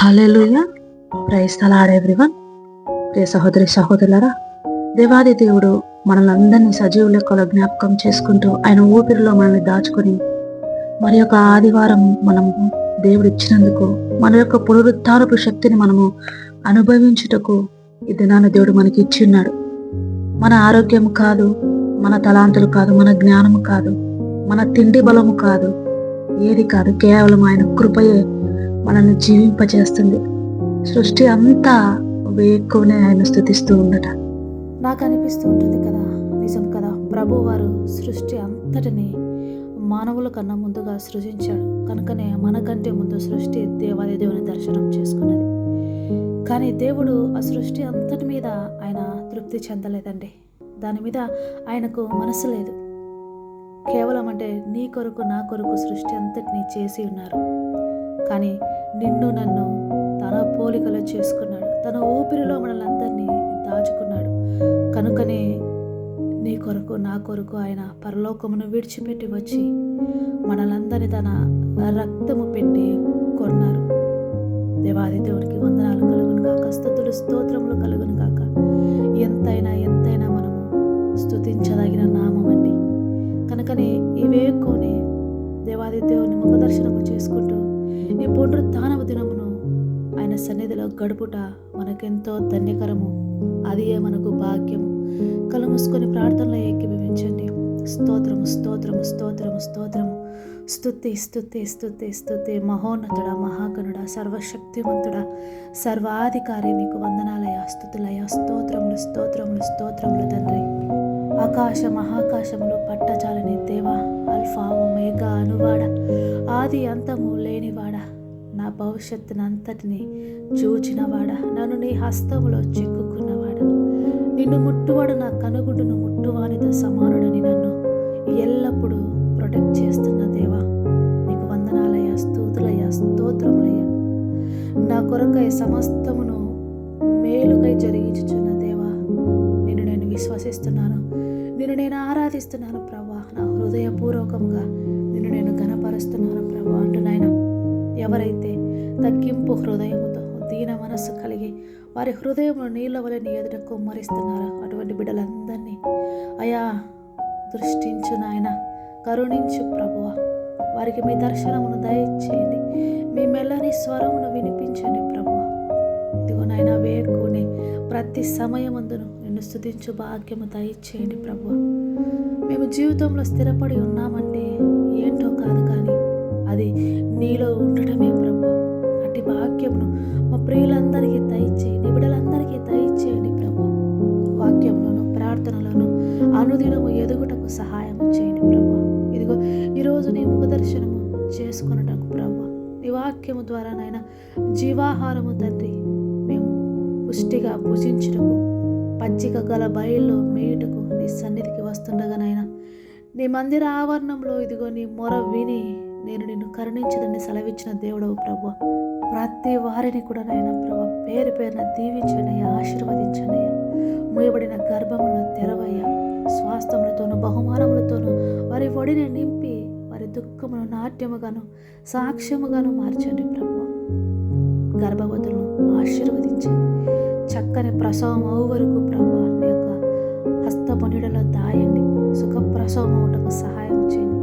Hallelujah praise the Lord everyone ప్రియ సహోదరి సహోదరులరా దేవాది దేవుడు మనల్ని అందరినీ సజీవ లెక్కలో జ్ఞాపకం చేసుకుంటూ ఆయన ఊపిరిలో మనల్ని దాచుకొని మరి యొక్క ఆదివారం మనము దేవుడు ఇచ్చినందుకు మన యొక్క పునరుద్ధారపు శక్తిని మనము అనుభవించుటకు ఈ దినాన దేవుడు మనకి ఇచ్చి ఉన్నాడు. మన ఆరోగ్యం కాదు మన తలాంతులు కాదు మన జ్ఞానము కాదు మన తిండి బలము కాదు ఏది కాదు కేవలం ఆయన కృపయే మనల్ని జీవింపజేస్తుంది. సృష్టి అంతా వేక్కునే ఆయన స్థుతిస్తూ ఉండట. నాకు అనిపిస్తూ ఉంటుంది కదా నిజం కదా? ప్రభు వారు సృష్టి అంతటిని మానవుల కన్నా ముందుగా సృజించాడు. కనుకనే మనకంటే ముందు సృష్టి దేవాది దేవుని దర్శనం చేసుకున్నది. కానీ దేవుడు ఆ సృష్టి అంతటి మీద ఆయన తృప్తి చెందలేదండి. దాని మీద ఆయనకు మనసు లేదు. కేవలం అంటే నీ కొరకు నా కొరకు సృష్టి అంతటిని చేసి ఉన్నారు. కానీ నిన్ను నన్ను తన పోలికలో చేసుకున్నాడు. తన ఊపిరిలో మనల్ని అందరినీ దాచుకున్నాడు. కనుకనే నీ కొరకు నా కొరకు ఆయన పరలోకమును విడిచిపెట్టి వచ్చి మనలందరినీ తన రక్తము పెట్టి కొన్నారు. దేవాది దేవుడికి వందనాలు కలుగును కాక స్థుతులు స్తోత్రములు కలుగును కాక ఎంతైనా ఎంతైనా మనము స్తుతించదగిన నామం అండి. పునరుత్నవ దినమును ఆయన సన్నిధిలో గడుపుట మనకెంతో ధన్యకరము. అది మనకు భాగ్యము. కళ్ళు మూసుకొని ప్రార్థనలో ఏకీభవించండి. స్తోత్రము స్తోత్రము స్తోత్రము స్తోత్రము. స్తుతి స్థుతి స్థుతి స్థుతి మహోన్నతుడ మహాగణుడ సర్వశక్తివంతుడ సర్వాధికారి నీకు వందనాలయ స్థుతులయ స్తోత్రములు స్తోత్రములు స్తోత్రములు తండ్రి. ఆకాశ మహాకాశములు పట్టచాలని దేవా అల్ఫా మేఘ అనువాడ. ఆది అంతము లేనివాడ. భవిష్యత్తునంతటిని భవిష్యత్తును అంతటిని చూచినవాడ? నన్ను నీ హస్తములో చిక్కుకున్నవాడ? నిన్ను ముట్టువాడు నా కనుగుడ్డును ముట్టువానితో సమానుడని నన్ను ఎల్లప్పుడూ ప్రొటెక్ట్ చేస్తున్న దేవా నీకు వందనాలయ స్తూతులయ స్తోత్రములయ నా కొరకై సమస్తమును మేలుకై జరిగించుచున్న దేవా నిన్ను నేను విశ్వసిస్తున్నాను నిన్ను నేను ఆరాధిస్తున్నాను ప్రభా. నా హృదయపూర్వకంగా నిన్ను నేను గణపరుస్తున్నాను ప్రభా. అంటున్నాయన నాయన ఎవరైతే తగ్గింపు హృదయముతో దీన మనస్సు కలిగి వారి హృదయమును నీళ్ళ వలె నీ ఎదుట కుమ్మరిస్తున్నారు అటువంటి బిడ్డలందరినీ అయా దృష్టించు నాయన కరుణించు ప్రభువ. వారికి మీ దర్శనమును దయచేయండి. మీ మెల్లని స్వరమును వినిపించండి ప్రభువ. ఇదిగో నాయన వేకుని ప్రతి సమయమందును నిన్ను స్థుతించు భాగ్యము దయచేయండి ప్రభువ. మేము జీవితంలో స్థిరపడి ఉన్నామంటే ఏంటో కాదు కానీ అది నీలో ఉండటమే ప్రభు. వాక్యమును మా ప్రియులందరికీ దయచేయండి బిడ్డలందరికీ దయచేయండి ప్రభు. వాక్యంలోను ప్రార్థనలోను అనుదినము ఎదుగుటకు సహాయం చేయండి ప్రభు. ఇదిగో ఈరోజు నీ ముఖ దర్శనము చేసుకున్నటకు ప్రభు. నీ వాక్యము ద్వారా జీవాహారము తండ్రి మేము పుష్టిగా పూజించటము పచ్చిక గల బయల్లో మేయుటకు నీ సన్నిధికి వస్తుండగానైనా నీ మందిర ఆవరణంలో ఇదిగో నీ మొర విని నేను నిన్ను కరుణించదని సెలవిచ్చిన దేవుడవు ప్రభు. ప్రతి వారిని కూడా నాయన ప్రభు పేరు పేరున దీవించండి ఆశీర్వదించనయ్య. మూయబడిన గర్భములను తెరవయ్యా. స్వాస్థములతోనూ బహుమానములతోనూ వారి ఒడిని నింపి వారి దుఃఖమును నాట్యముగాను సాక్ష్యముగాను మార్చండి ప్రభు. గర్భవతులను ఆశీర్వదించండి. చక్కని ప్రసవం అవు వరకు ప్రభు నీ యొక్క హస్తపనుడలో దాయండి. సుఖ ప్రసవం అవటకు సహాయం చేయండి.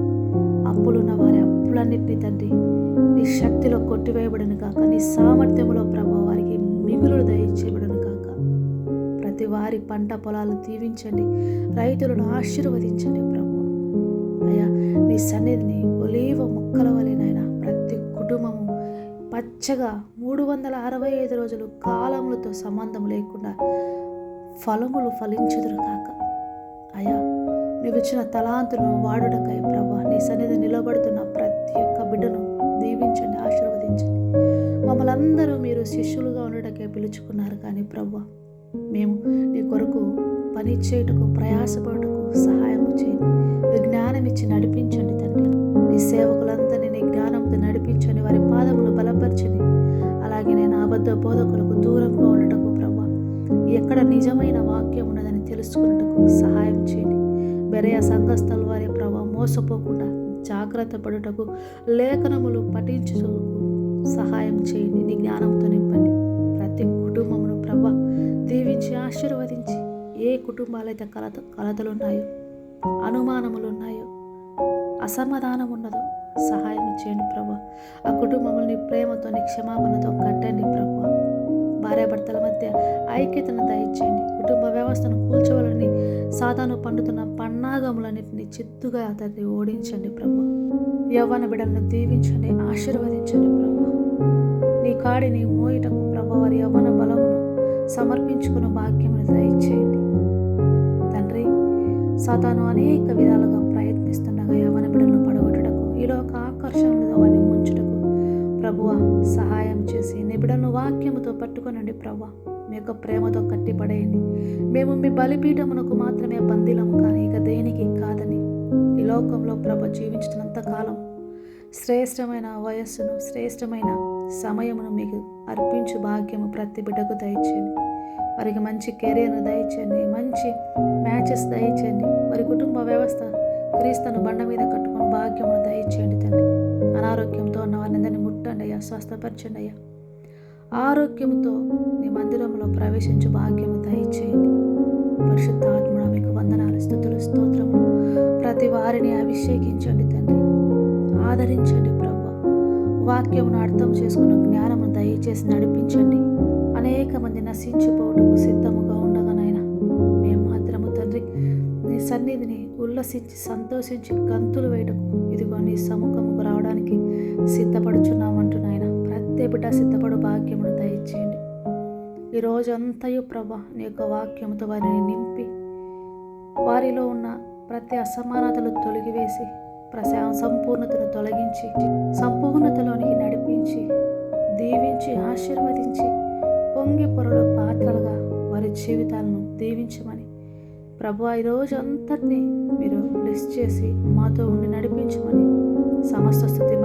అప్పులున్న వారి శత్రువులన్నింటినీ తండ్రి నీ శక్తిలో కొట్టివేయబడను కాక నీ సామర్థ్యంలో ప్రభు వారికి మిగులు దయచేయబడను కాక ప్రతి వారి పంట పొలాలు దీవించండి రైతులను ఆశీర్వదించండి ప్రభు అయ్యా నీ సన్నిధిని ఒలీవ మొక్కల వలెనైనా ప్రతి కుటుంబము పచ్చగా మూడు వందల అరవై ఐదు రోజులు కాలములతో సంబంధం లేకుండా ఫలములు ఫలించుదురు కాక అయా నువ్వు ఇచ్చిన తలాంతులను వాడుటకై ప్రభా నీ సన్నిధి నిలబడుతున్న ప్రతి ఒక్క బిడ్డను దీవించండి ఆశీర్వదించండి. మమ్మల్ని అందరూ మీరు శిష్యులుగా ఉండటకే పిలుచుకున్నారు కానీ ప్రభా మేము నీ కొరకు పని చేయుటకు ప్రయాసపడుటకు సహాయం చేయండి. జ్ఞానం ఇచ్చి నడిపించండి తండ్రి. నీ సేవకులందరినీ నీ జ్ఞానంతో నడిపించండి వారి పాదములు బలపరచని అలాగే నేను అబద్ధ బోధకులకు దూరంగా ఉండటకు ప్రభా ఎక్కడ నిజమైన వాక్యం ఉన్నదని తెలుసుకున్నటకు సహాయం చేయండి. బెరయ సంఘస్థల వారి ప్రభా మోసపోకుండా జాగ్రత్త పడుటకు లేఖనములు పఠించుటకు సహాయం చేయండి. నీ జ్ఞానంతో నింపండి. ప్రతి కుటుంబమును ప్రభా దీవించి ఆశీర్వదించి ఏ కుటుంబాలైతే కలత కలతలు ఉన్నాయో అనుమానములు ఉన్నాయో అసమాధానం ఉన్నదో సహాయం చేయండి ప్రభా. ఆ కుటుంబముల్ని ప్రేమతో క్షమాపణతో కట్టండి ప్రభా. భార్యాభర్తల మధ్య ఐక్యతను దయచేయండి. కుటుంబ వ్యవస్థను కూల్చవాలని సాతాను పండుతున్న పన్నాగములన్నింటినీ చిత్తుగా అతన్ని ఓడించండి ప్రభు. యవ్వన బిడలను దీవించండి ఆశీర్వదించండి ప్రభు. నీ కాడిని మోయిటకు ప్రభు వారి యవ్వన బలమును సమర్పించుకున్న భాగ్యమును దయచేయండి. తండ్రి సాతాను అనేక విధాలుగా ప్రయత్నిస్తుండగా యవ్వన బిడలను పడగొట్టుటకు ఒక ఆకర్షణలో వారిని ముంచుటకు ప్రభువ సహాయం చేసి నిబిడను వాక్యముతో పట్టుకొనండి ప్రభా. మీ యొక్క ప్రేమతో కట్టిపడేయండి. మేము మీ బలిపీఠమునకు మాత్రమే పందిలము కానీ ఇక దేనికి కాదని. ఈ లోకంలో ప్రభు జీవించినంత కాలం శ్రేష్టమైన వయస్సును శ్రేష్టమైన సమయమును మీకు అర్పించు భాగ్యము ప్రతి బిడ్డకు దయచేయండి. వారికి మంచి కెరీర్ను దయచేయండి మంచి మ్యాచెస్ దయచేయండి. వారి కుటుంబ వ్యవస్థ క్రీస్తును బండ మీద కట్టుకుని భాగ్యమును దయచేయండి తండ్రి. అనారోగ్యంతో ఉన్న వారిని ముట్టండి అయ్యా స్వస్థపరచండి అయ్యా. ఆరోగ్యంతో నీ మందిరంలో ప్రవేశించు భాగ్యము దయచేయండి. పరిశుద్ధ ఆత్మడ మీకు వందనాలు స్థుతులు స్తోత్రములు. ప్రతి వారిని అభిషేకించండి తండ్రి. ఆదరించండి ప్రభు. వాక్యమును అర్థం చేసుకున్న జ్ఞానము దయచేసి నడిపించండి. అనేక మంది నశించిపోవటము సిద్ధముగా ఉండగానైనా మేము మాత్రము తండ్రి నీ సన్నిధిని ఉల్లసించి సంతోషించి గంతులు వేయటకు ఇదిగో నీ సముఖముకు రావడానికి సిద్ధపడుచున్నామంటూ బిడ్డ సిద్ధపడు భాగ్యమును దయచేయండి. ఈ రోజంతయు ప్రభా నీ యొక్క వాక్యముతో వారిని నింపి వారిలో ఉన్న ప్రతి అసమానతలు తొలగివేసి ప్రశా సంపూర్ణతను తొలగించి సంపూర్ణతలోనికి నడిపించి దీవించి ఆశీర్వదించి పొంగి పొరలో పాత్రలుగా వారి జీవితాలను దీవించమని ప్రభు ఈ రోజు అంతటినీ మీరు బ్లెస్ చేసి మాతో ఉండి నడిపించమని సమస్త స్థుతి